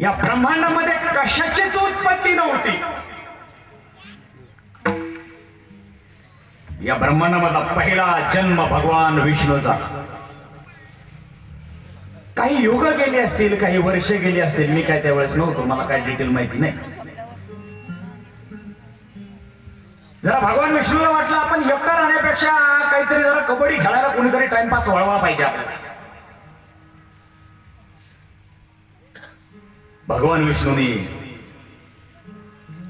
या ब्रह्मांडामध्ये कशाचीच उत्पत्ती नव्हती. या ब्रह्मांडामधला पहिला जन्म भगवान विष्णूचा. काही युग गेली असतील काही वर्ष गेली असतील मी काय त्यावेळेस नव्हतो मला काय डिटेल माहिती नाही. जरा भगवान विष्णूला वाटलं आपण एकटा राहण्यापेक्षा काहीतरी जरा कबड्डी खेळायला कोणीतरी टाइमपास वळवा पाहिजे आपल्याला. भगवान विष्णूने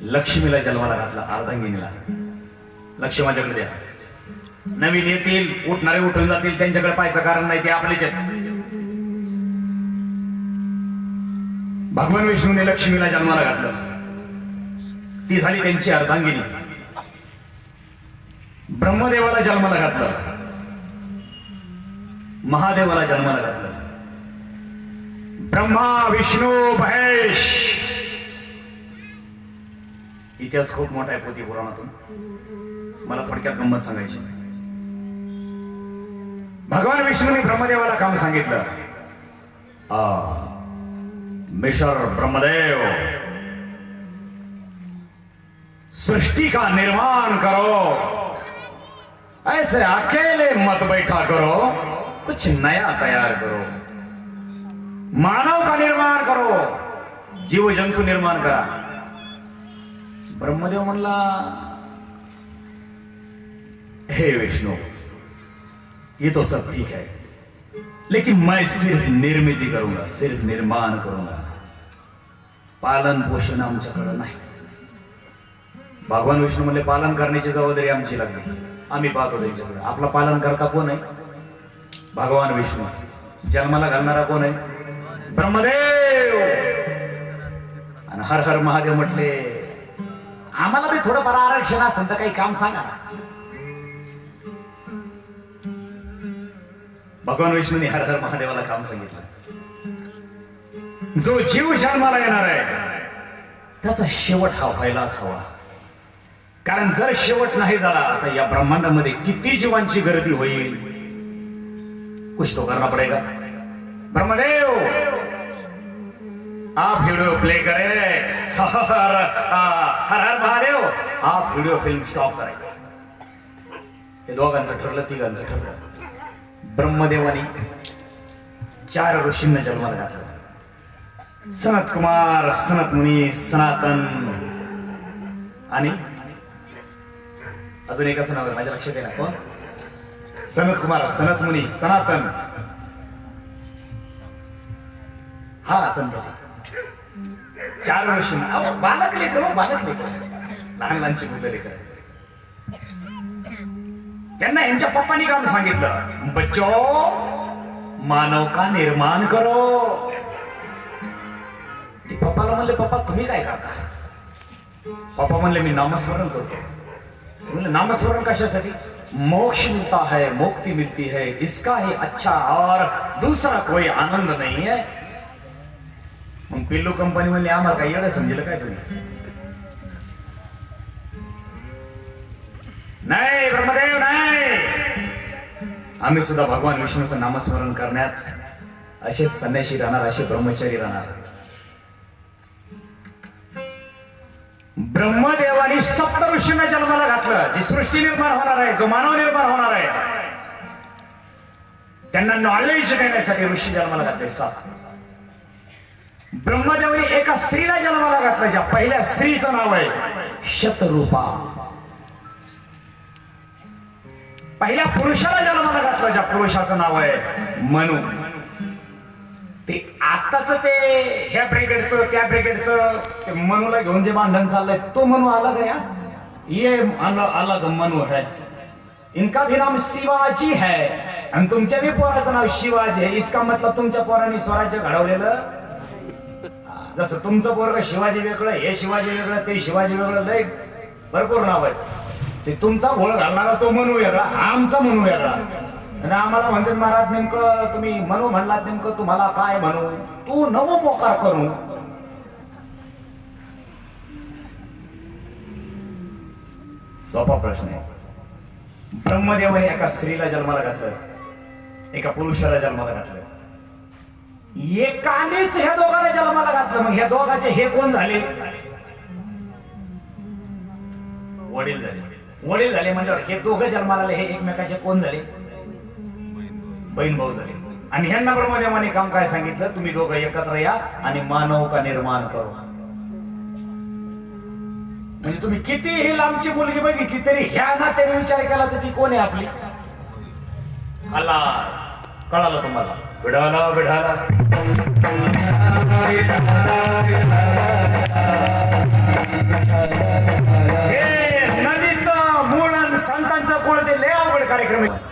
लक्ष्मीला जन्माला घातला अर्धांगिनीला. लक्ष माझ्याकडे द्या. नवीन येतील उठणारे उठून जातील त्यांच्याकडे पाहायचं कारण नाही ते आपलेच आहेत. भगवान विष्णूने लक्ष्मीला जन्माला घातलं. ती झाली त्यांची अर्धांगिनी. ब्रह्मदेवाला जन्माला घातलं. महादेवाला जन्माला घातलं. ब्रह्मा विष्णू महेश. इतिहास खूप मोठा आहे पोथी पुराणातून. मला थोडक्यात गंमत सांगायची भगवान विष्णूने ब्रह्मदेवाला काम सांगितलं. आ, मिस्टर ब्रह्मदेव सृष्टी का निर्माण करो? ऐसे अकेले मत बैठा करो कुछ नया तैयार करो। मानव का निर्माण करो जीव जंतू निर्माण करा। ब्रह्मदेव म्हणला हे विष्णु ये तो सब ठीक है लेकिन मैं सिर्फ निर्मिती करूंगा सिर्फ निर्माण करूंगा। पालन पोषण आमच्याकडे नाही. भगवान विष्णू म्हणले पालन करण्याची जबाबदारी आमची लागली. आम्ही पाहतो त्यांच्याकडे आपला पालन करता कोण आहे? भगवान विष्णू. जन्माला घालणारा कोण आहे? ब्रह्मदेव! आणि हर हर महादेव म्हटले आम्हाला बी थोडंफार आरक्षण असेल तर काही काम सांगा भगवान विष्णूने हर हर महादेवाला काम सांगितलं. जो जीव जन्माला येणार आहे त्याचा शेवट हा व्हायलाच हवा. कारण जर शेवट नाही झाला तर या ब्रह्मांडामध्ये किती जीवांची गर्दी होईल? कुछ तो करना पडेगा। ब्रह्मदेव! आप व्हिडिओ प्ले करे। हर हर महादेव! आप व्हिडिओ फिल्म स्टॉप करे। हे दोघांचं ठरलं तिघांचं ठरलं. ब्रह्मदेवानी चार ऋषींना जन्माला घातलं. सनत कुमार सनत मुनी सनातन आणि अजून एकाच नाव आहे माझ्या लक्षात येणार. ना कोण सनत कुमार सनत मुनी सनातन. हा संत. चार वर्ष बालक लेकर बालक लेकर. लहान लहानची मुलं लेकर. त्यांना यांच्या पप्पानी काम सांगितलं. बच्चो मानव का निर्माण करो? पप्पाला म्हणले पप्पा तुम्ही काय करता? पप्पा म्हणले मी नामस्मरण करतो. नामस्मरण कशासाठी? मोक्ष मिलता है मुक्ति मिलती है इसका ही अच्छा और दूसरा कोई आनंद नहीं है। मग पिल्लू कंपनी म्हणले आम्हाला काय एवढं समजेल काय तुम्ही? नाही ब्रह्मदेव नाही! आम्ही सुद्धा भगवान विष्णूचं नामस्मरण करण्यात असे संन्याशी राहणार असे ब्रह्मचारी राहणार. ब्रह्मदेवाने सप्त ऋषींना जन्माला घातलं. जी सृष्टी निर्माण होणार आहे जो मानव निर्माण होणार आहे त्यांना नॉलेज देण्यासाठी ऋषी जन्माला घातले सात ब्रह्मदेवाने एका स्त्रीला जन्माला घातलं ज्या पहिल्या स्त्रीचं नाव आहे शतरूपा. पहिल्या पुरुषाला जन्माला घातलं ज्या पुरुषाचं नाव आहे मनु. ते आताच ते ह्या ब्रिगेडचं त्या ब्रिगेडचं ते मनूला घेऊन जे भांडण चाललंय तो मनू अलग है ये? आला अलग मनू है? इनका भी नाम शिवाजी है। आणि तुमच्या बी पोराचं नाव शिवाजी आहे इसका मतलब तुमच्या पोरांनी स्वराज्य घडवलेलं? जसं तुमचं पोरग शिवाजी वेगळं हे शिवाजी वेगळं ते शिवाजी वेगळं लय भरपूर नाव आहे ते तुमचा घोळ घालणारा तो मनू वेगळा आमचा मनू वेगळा. आणि आम्हाला म्हणतात महाराज नेमकं तुम्ही म्हणू म्हणलात नेमकं तुम्हाला काय म्हणू? तू नवो मोकार करू. सोपा प्रश्न आहे. ब्रह्मदेवाने एका स्त्रीला जन्माला घातलं एका पुरुषाला जन्माला घातलं. एकानेच ह्या दोघांना जन्माला घातलं. मग ह्या दोघांचे हे कोण झाले? वडील झाले. वडील झाले म्हणजे हे दोघं जन्माला आले हे एकमेकाचे कोण झाले? बहीण भाऊ झाले. आणि ह्यांना ब्रह्मदेवाने काम काय सांगितलं तुम्ही दोघं एकत्र या आणि मानव का निर्माण करू. म्हणजे तुम्ही कितीही लांबची मुलगी बघितली तरी ह्या नात्याने विचार केला तर ती कोण आहे आपली? खलास कळालं तुम्हाला? विढाला विढाला हे नदीचं मूळ आणि संतांचं कुळ ते लय अवघड कार्यक्रम आहे.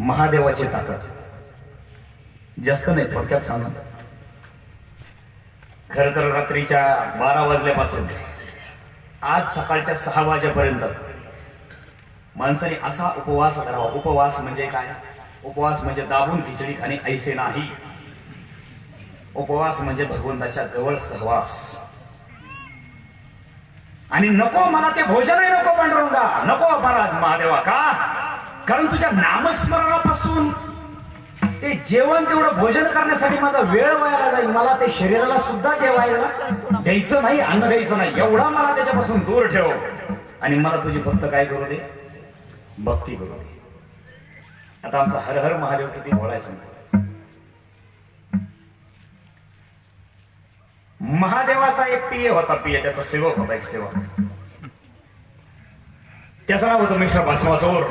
महादेवाची ताकद. जास्त नाही थोडक्यात सांगा. खर तर रात्रीच्या बारा वाजल्यापासून आज सकाळच्या सहा वाजेपर्यंत माणसाने असा उपवास करावा. उपवास म्हणजे काय? उपवास म्हणजे दाबून खिचडी खाणे ऐसे नाही. उपवास म्हणजे भगवंताच्या जवळ सहवास. आणि नको मला ते भोजनही नको पांडुरंगा. नको मला महादेवा का? कारण तुझ्या नामस्मरणापासून ते जेवण तेवढं भोजन करण्यासाठी माझा वेळ व्हायला जाईल. मला ते शरीराला सुद्धा जेवायला द्यायचं नाही अन्न द्यायचं नाही. एवढा मला त्याच्यापासून दूर ठेव. आणि मला तुझी फक्त काय करू दे? भक्ती करू दे. आता आमचा हर हर महादेव किती बोलायचं सांगतो. महादेवाचा एक पिय होता पिय. त्याचा सेवक होता एक सेवक. त्याचं नाव होतं मिश्र भासवाचोर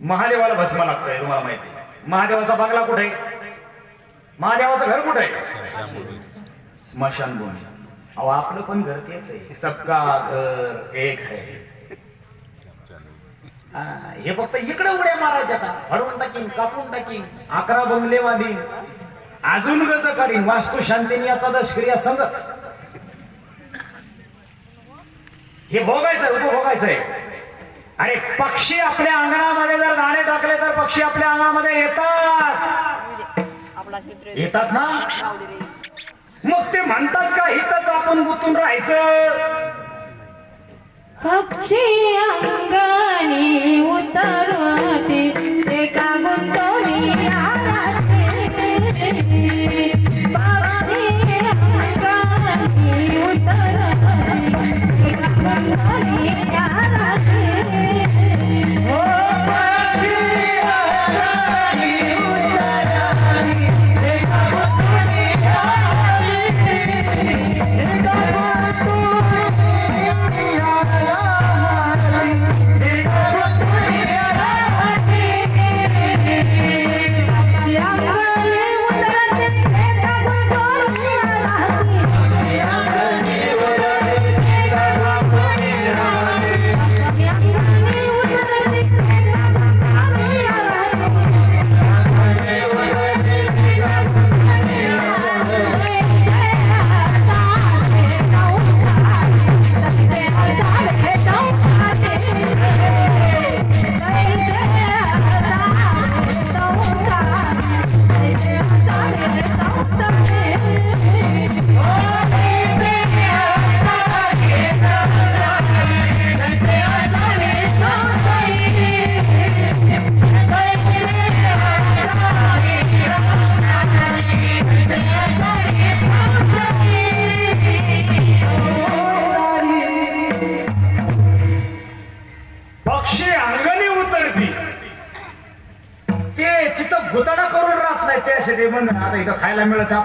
महादेवाला भस्मा लागतोय तुम्हाला माहिती महादेवाचा बागला कुठे आहे? महादेवाचं घर कुठे आहे? स्मशानभूमी. अहो आपलं पण घर तेच आहे. सबका घर एक आहे. हे फक्त इकडे उड्या मारायच्या का हडवून टाकीन कापून टाकीन अकरा बंगले बांधीन अजून गज करीन वास्तू शांतीने याचा दशक्रिया संगत हे भोगायचं उपभोगायचं अरे पक्षी आपल्या अंगणामध्ये जर दाणे टाकले तर पक्षी आपल्या अंगणामध्ये येतात. येतात ना? मग ते म्हणतात का हितच आपण गुंतून राहायचं? पक्षी अंगणी उतरते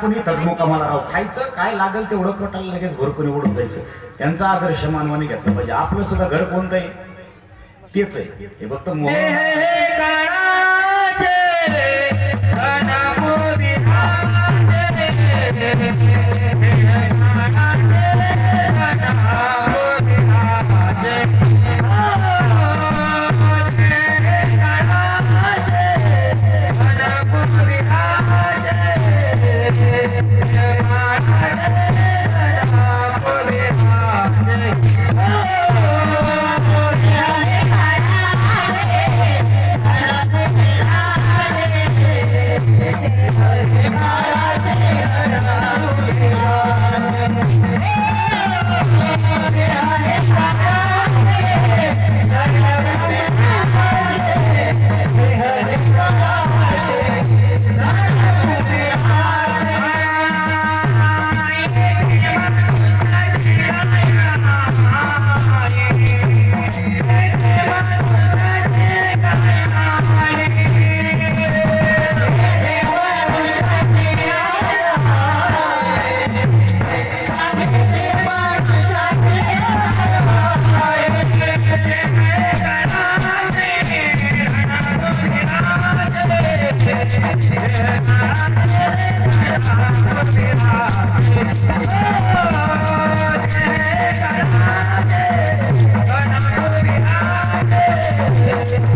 आपण इथंच मुकामाला राहू खायचं काय लागेल तेवढं पोटाला लगेच भरपूर उडून जायचं. त्यांचा आदर्श मानवाने घेतला पाहिजे. आपलं सुद्धा घर कोणतं आहे? तेच आहे. हे फक्त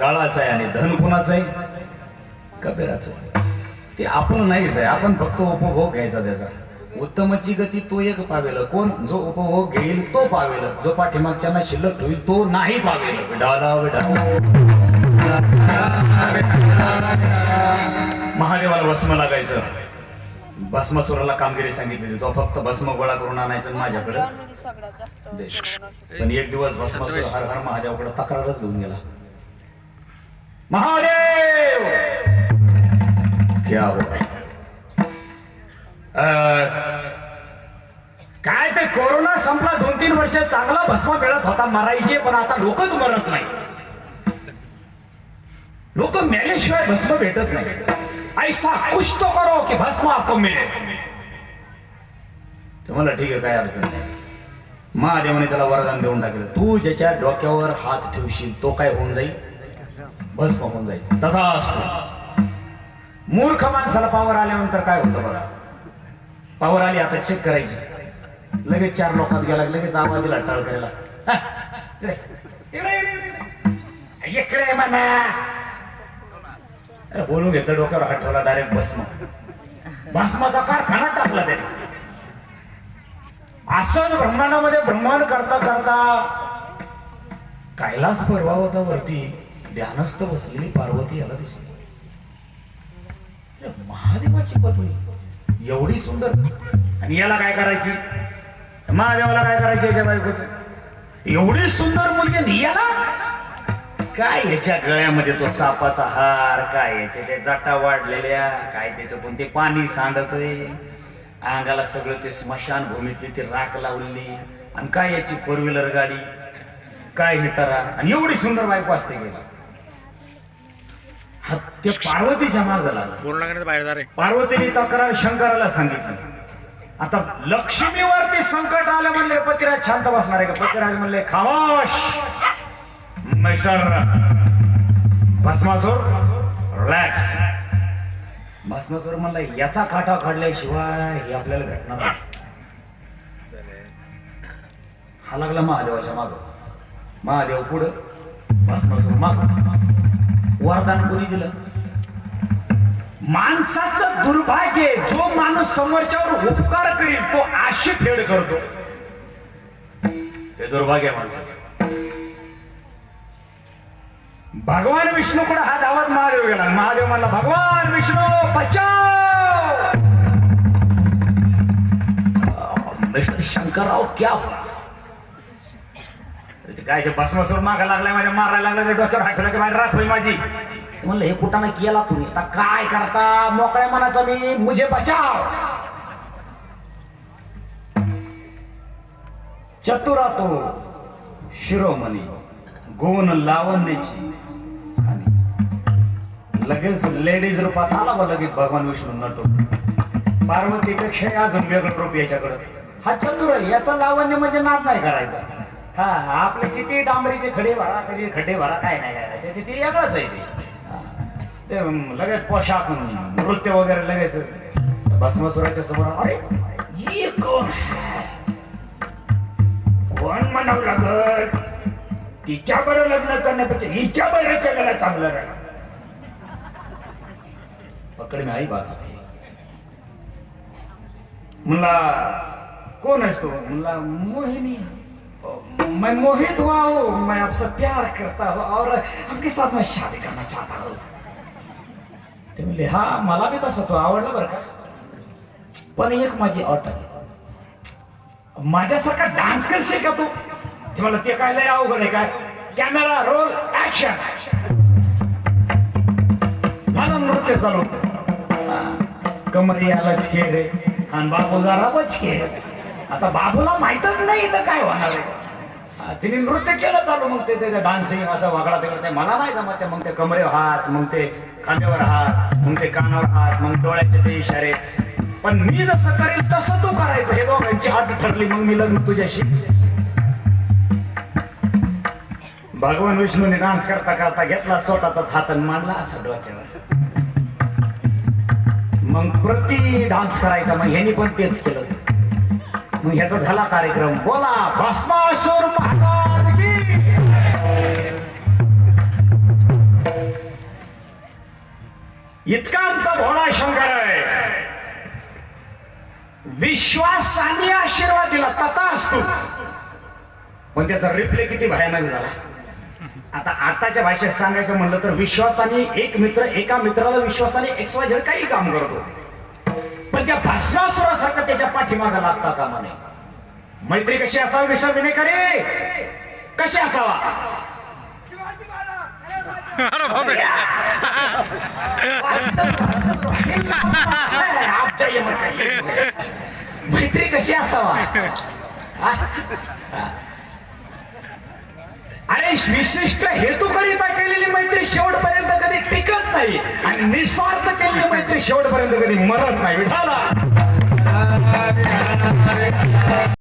काळाचा आहे आणि धन कुणाचं आहे? कबीराचं. ते आपण नाहीच आहे. आपण फक्त उपभोग घ्यायचा त्याचा. उत्तमची गती तो एक पावेल. कोण? जो उपभोग घेईल तो पावेल. जो पाठीमागच्या शिल्लक ठेवील तो नाही पावेल. विढाला महादेवाला भस्म लागायचं. भस्मासुराला कामगिरी सांगितली. तो फक्त भस्म गोळा करून आणायचं माझ्याकडे. पण एक दिवस भस्मासुर हर हर महादेवाकडे तक्रारच घेऊन गेला. महादेव! क्या हो काय ते कोरोना संपला दोन तीन वर्ष चांगला भस्म मिळत होता मरायचे पण आता लोकच मरत नाही. लोक मेल्याशिवाय भस्म भेटत नाही. ऐसा कुछ तो करो की भस्म आपको मिळे तुम्हाला ठीक आहे काय अडचण नाही. महादेवाने त्याला वरदान देऊन टाकलं. तू ज्याच्या डोक्यावर हात ठेवशील तो काय होऊन जाईल? भस्म होऊन जाईल. तथा असतो मूर्ख माणसाला पावर आल्यानंतर काय होतं बघा? पावर आली आता चेक करायची. लगेच चार लोकात गेला लगेच आवाज दिला टाळ करायला. इकडे, म्हणा. बोलून घेतलं डोक्यावर हात ठेवला डायरेक्ट भस्म. भस्माचा कारखाना टाकला त्याने. असंच ब्रह्मांडामध्ये ब्रह्मांड करता करता कैलास पर्वतावरती ध्यानस्थ बसलेली पार्वती याला दिसली महादेवाची पत्नी. एवढी सुंदर. आणि याला काय करायची? महादेवाला काय करायची याच्या बायकोच? एवढी सुंदर मुलगी याला? काय याच्या गळ्यामध्ये तो सापाचा हार काय याच्या त्या जाटा वाढलेल्या काय त्याच्यातून ते पाणी सांडतय? अंगाला सगळं ते स्मशान भूमीतली ती राख लावलेली. आणि काय याची फोर व्हीलर गाडी? काय हे तरा? आणि एवढी सुंदर बायको असते गेला ते पार्वतीच्या मागे लागला. पूर्ण लागण्याचं बाहेर जा रे. पार्वतीने तक्रार शंकराला सांगितली. आता लक्ष्मीवरती संकट आलं म्हणले पतिराज शांत बसणार आहे का? पतिराज म्हणले खामोश! मिस्टर भस्मासूर रिलॅक्स भस्मासूर म्हणला याचा काटा काढल्याशिवाय हे आपल्याला भेटणार नाही. हा लागला महादेवाच्या माग. महादेव पुढं भस्मासूर माग. वरदान कोणी दिलं? माणसाचं दुर्भाग्य जो माणूस समोरच्यावर उपकार करील तो आशी फेड करतो. ते दुर्भाग्य माणसाचं. भगवान विष्णूकडे हा धावत महादेव गेला? महादेव म्हणला भगवान विष्णू बचाव! मिस्टर शंकरराव क्या हुआ? काय ते भस्मासूर मागा लागलाय माझ्या मारायला लागला डोक्यावर हात की माझी राख होईल माझी. म्हणलं हे कुठं नाही केला तुम्ही? आता काय करता? मोकळ्या मनाचा मी मुझे बचाव. चतुरा तो शिरोमणी गुण लावण्याची आणि लगेच लेडीज रूपात आला बा लगेच भगवान विष्णू नटो पार्वतीपेक्षा अजून वेगळं रूप याच्याकडं. हा चतुर याचं याचा लावण्य म्हणजे नाद नाही करायचा. हा आपले किती डांबरीचे खडे भरा कधी खड्डे भरा काय नाही करायचं ते ते वेगळंच आहे ते. ते लगेच पोशाख नृत्य वगैरे लगेच. भस्मसुराच्या समोर अरे ये कोण है? कोण म्हणावं लागत तिच्या बरं लग्न करण्यापेक्षा हिच्या बरं केलेलं चांगलं राहील पकड में आई बात. आपकी म्हणला कोण आहेस तो? म्हणला मोहिनी. मैं मोहित हुआ हूँ मैं आपसे प्यार करता हूँ और आपके साथ मैं शादी करना चाहता हूँ। ते म्हणले हा मला बी तसं तो आवडला बरं। का पण एक माझी अट आहे। माझ्यासारखा डान्स करशील का तू? ते मला ते काय लय अवघड आहे काय? कॅमेरा रोल ऍक्शन झालं नृत्य चालू. हा. कमरिया लचके रे आणि बाबू जरा बचके आता बाबूला माहितच नाही इथं काय होणार आहे. तिने नृत्य केलं चालू मग ते ते डान्सिंग असं वागळा तिकडे ते मला नाही जमत ते. मग ते कमरेवर हात मग ते खांद्यावर हात मग ते कानावर हात मग डोळ्याचे ते इशारे. पण मी जसं करेल तसं तू करायचं. हे दोघांची आठ ठरली मग मी लग्न तुझ्याशी. भगवान विष्णूने डान्स करता करता घेतला स्वतःचा छातन मांडला असं डोक्यावर. मग प्रति डान्स करायचा मग ह्यानी पण तेच केलं. मग याचा झाला कार्यक्रम. बोला भस्मासूर महाराज इतका आमचा भोळा शंकर आहे. विश्वासाने आशीर्वाद दिला तथा असतो पण त्याचा रिप्ले किती भयानक झाला. आता आताच्या भाषेत सांगायचं म्हणलं तर विश्वासाने एक मित्र एका मित्राला विश्वासाने एक्सवाय काही काम करतो. पण त्या भस्मासुरासारखं त्याच्या पाठीमागा लागता कामा नये. मैत्री कशी असावी विश्वास करे कशी असावा. मैत्री कशी असावा? अरे विशिष्ट हेतू करिता केलेली मैत्री शेवटपर्यंत कधी टिकत नाही आणि निस्वार्थ केलेली मैत्री शेवटपर्यंत कधी मरत नाही. विठाला